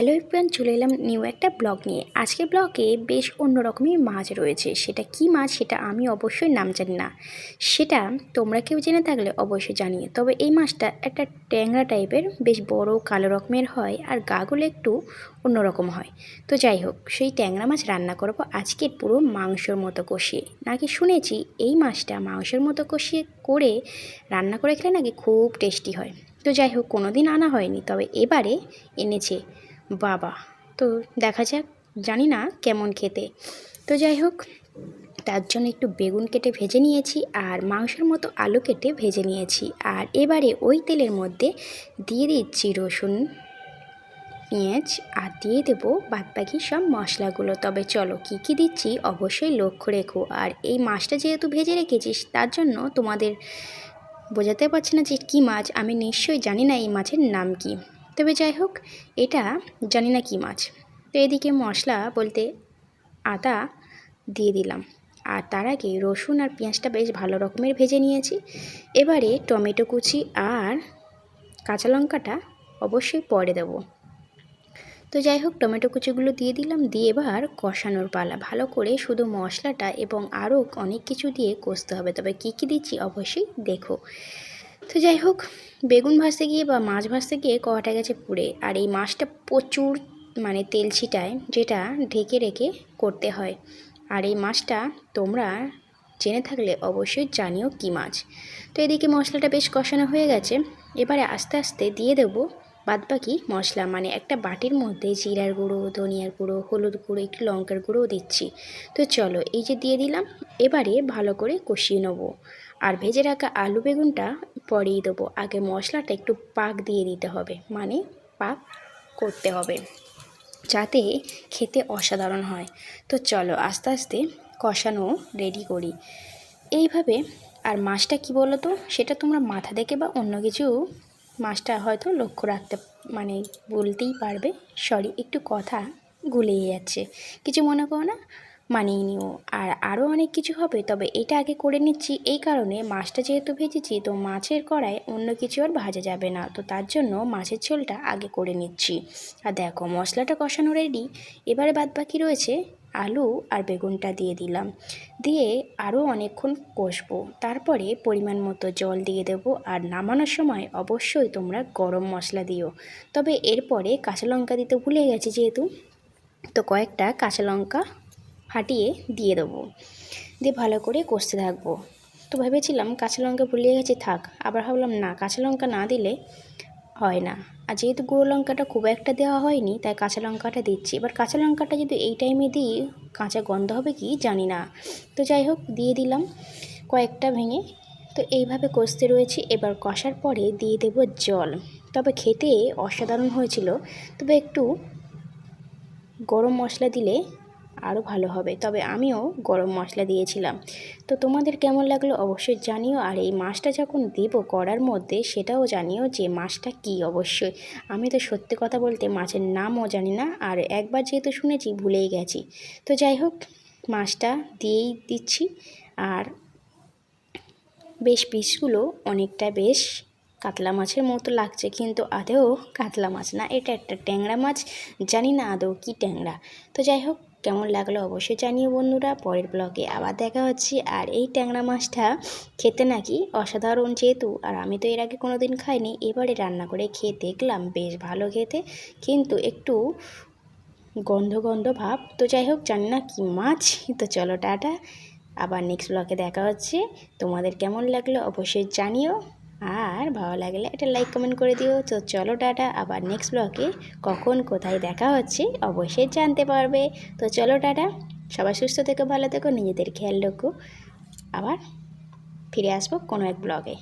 Hello everyone, চলে এলাম new একটা ব্লগ নিয়ে। আজকের ব্লগে বেশ অন্য রকমের মাছ রয়েছে। সেটা কি মাছ সেটা আমি অবশ্যই নাম জানি না। সেটা তোমরা কেউ জেনে থাকলে অবশ্যই জানিয়ে তবে এই মাছটা একটা ট্যাংরা টাইপের বেশ বড় কালো রকমের হয় আর গাগুলো একটু অন্যরকম হয়। তো যাই হোক, সেই ট্যাংরা মাছ রান্না করব আজকে পুরো মাংসর মতো কষিয়ে। নাকি শুনেছি এই মাছটা মাংসের মতো কষিয়ে করে রান্না করে খেলে নাকি খুব টেস্টি হয়। তো যাই হোক কোনো দিন আনা হয়নি, তবে এবারে এনেছে। বাবা। তো দেখা যাক, জানি না কেমন খেতে। তো যাই হোক, তার জন্য একটু বেগুন কেটে ভেজে নিয়েছি আর মাংসের মতো আলু কেটে ভেজে নিয়েছি। আর এবারে ওই তেলের মধ্যে দিয়ে দিচ্ছি রসুন, পেঁয়াজ আর দিয়ে দেবো বাদবাকি সব মশলাগুলো। তবে চলো, কি কি দিচ্ছি অবশ্যই লক্ষ্য রেখো। আর এই মাছটা যেহেতু ভেজে রেখেছিস, তার জন্য তোমাদের বোঝাতে পারছি না যে কী মাছ। আমি নিশ্চয়ই জানি না এই মাছের নাম কি। তবে যাই হোক, এটা জানি না কী মাছ। তো এদিকে মশলা বলতে আদা দিয়ে দিলাম। আর তার আগে রসুন আর পেঁয়াজটা বেশ ভালো রকমের ভেজে নিয়েছি। এবারে টমেটো কুচি আর কাঁচা লঙ্কাটা অবশ্যই পরে দেবো। তো যাই হোক, টমেটো কুচিগুলো দিয়ে দিলাম। দিয়ে এবার কষানোর পালা। ভালো করে শুধু মশলাটা এবং আরও অনেক কিছু দিয়ে কষতে হবে। তবে কী কী দিচ্ছি অবশ্যই দেখো। তো যাই হোক, বেগুন ভাজতে গিয়ে বা মাছ ভাজতে গিয়ে কটা গেছে পুড়ে। আর এই মাছটা প্রচুর মানে তেল ছিটায়, যেটা ঢেকে রেখে করতে হয়। আর এই মাছটা তোমরা জেনে থাকলে অবশ্যই জানিও কী মাছ। তো এদিকে মশলাটা বেশ কষানো হয়ে গেছে। এবারে আস্তে আস্তে দিয়ে দেবো বাদবাকি মশলা। মানে একটা বাটির মধ্যে জিরার গুঁড়ো, ধনিয়ার গুঁড়ো, হলুদ গুঁড়ো, একটু লঙ্কার গুঁড়োও দিচ্ছি। তো চলো এই যে দিয়ে দিলাম, এবারে ভালো করে কষিয়ে নেব। আর ভেজে রাখা আলু বেগুনটা পরেই দেবো। আগে মশলাটা একটু পাক দিয়ে দিতে হবে মানে পাক করতে হবে, যাতে খেতে অসাধারণ হয়। তো চলো আস্তে আস্তে কষানো রেডি করি। এইভাবে আর মাছটা কি বলো তো সেটা তোমরা মাথা দেখে বা অন্য কিছু মাছটা হয়তো লক্ষ্য রাখতে মানে বলতেই পারবে। সরি একটু কথা গুলিয়ে যাচ্ছে। কিছু মনে করো না? মানিয়ে নিও। আর আরও অনেক কিছু হবে, তবে এটা আগে করে নিচ্ছি। এই কারণে মাছটা যেহেতু ভেজেছি, তো মাছের কড়ায় অন্য কিছু আর ভাজা যাবে না। তো তার জন্য মাছের ঝোলটা আগে করে নিচ্ছি। আর দেখো, মশলাটা কষানো রেডি এবারে বাদ বাকি রয়েছে আলু আর বেগুনটা দিয়ে দিলাম। দিয়ে আরও অনেকক্ষণ কষবো। তারপরে পরিমাণ মতো জল দিয়ে দেব। আর নামানোর সময় অবশ্যই তোমরা গরম মশলা দিও। তবে এরপরে কাঁচা লঙ্কা দিতে ভুলে গেছি যেহেতু। তো কয়েকটা কাঁচা লঙ্কা ফাটিয়ে দিয়ে দেবো। দিয়ে ভালো করে কষতে থাকব। তো ভেবেছিলাম কাঁচা লঙ্কা ভুলিয়ে গেছি থাক, আবার ভাবলাম না, কাঁচা লঙ্কা না দিলে হয় না। আর যেহেতু গুঁড়ো লঙ্কাটা খুব একটা দেওয়া হয়নি, তাই কাঁচা লঙ্কাটা দিচ্ছি। এবার কাঁচা লঙ্কাটা যদি এই টাইমে দিই, কাঁচা গন্ধ হবে কি জানি না। তো যাই হোক, দিয়ে দিলাম কয়েকটা ভেঙে। তো এইভাবে কষতে রয়েছি। এবার কষার পরে দিয়ে দেব জল। তবে খেতে অসাধারণ হয়েছিল। তবে একটু গরম মশলা দিলে আরও ভালো হবে। তবে আমিও গরম মশলা দিয়েছিলাম। তো তোমাদের কেমন লাগল অবশ্যই জানিও। আর এই মাছটা যখন দেবো কড়ার মধ্যে, সেটাও জানিও যে মাছটা কি অবশ্যই। আমি তো সত্যি কথা বলতে মাছের নামও জানি না। আর একবার যেহেতু শুনেছি, ভুলেই গেছি। তো যাই হোক, মাছটা দিয়েই দিচ্ছি। আর বেশ পিসগুলো অনেকটা বেশ কাতলা মাছের মতো লাগছে। কিন্তু আদেও কাতলা মাছ না, এটা একটা ট্যাংরা মাছ। জানি না আদৌ কি ট্যাংরা। তো যাই হোক কেমন লাগল অবশ্যই জানিও বন্ধুরা। পরের ব্লগে আবার দেখা হচ্ছে। আর এই ট্যাংরা মাছটা খেতে নাকি অসাধারণ যেহেতু, আর আমি তো এর আগে কোনো দিন খাইনি, এবারে রান্না করে খেয়ে দেখলাম, বেশ ভালো খেতে। কিন্তু একটু গন্ধ গন্ধ ভাব। তো যাই হোক, জানি না কি মাছ। তো চলো টাটা। আবার নেক্সট ব্লগে দেখা হচ্ছে। তোমাদের কেমন লাগল অবশ্যই জানিও। আর ভালো লাগলে একটা লাইক কমেন্ট করে দিও। তো চলো টাটা, আবার নেক্সট ব্লগে কখন কোথায় দেখা হচ্ছে অবশ্যই জানতে পারবে। তো চলো টাটা, সবাই সুস্থ থেকো, ভালো থেকো, নিজেদের খেয়াল রাখো। আবার ফিরে আসব কোনো এক ব্লগে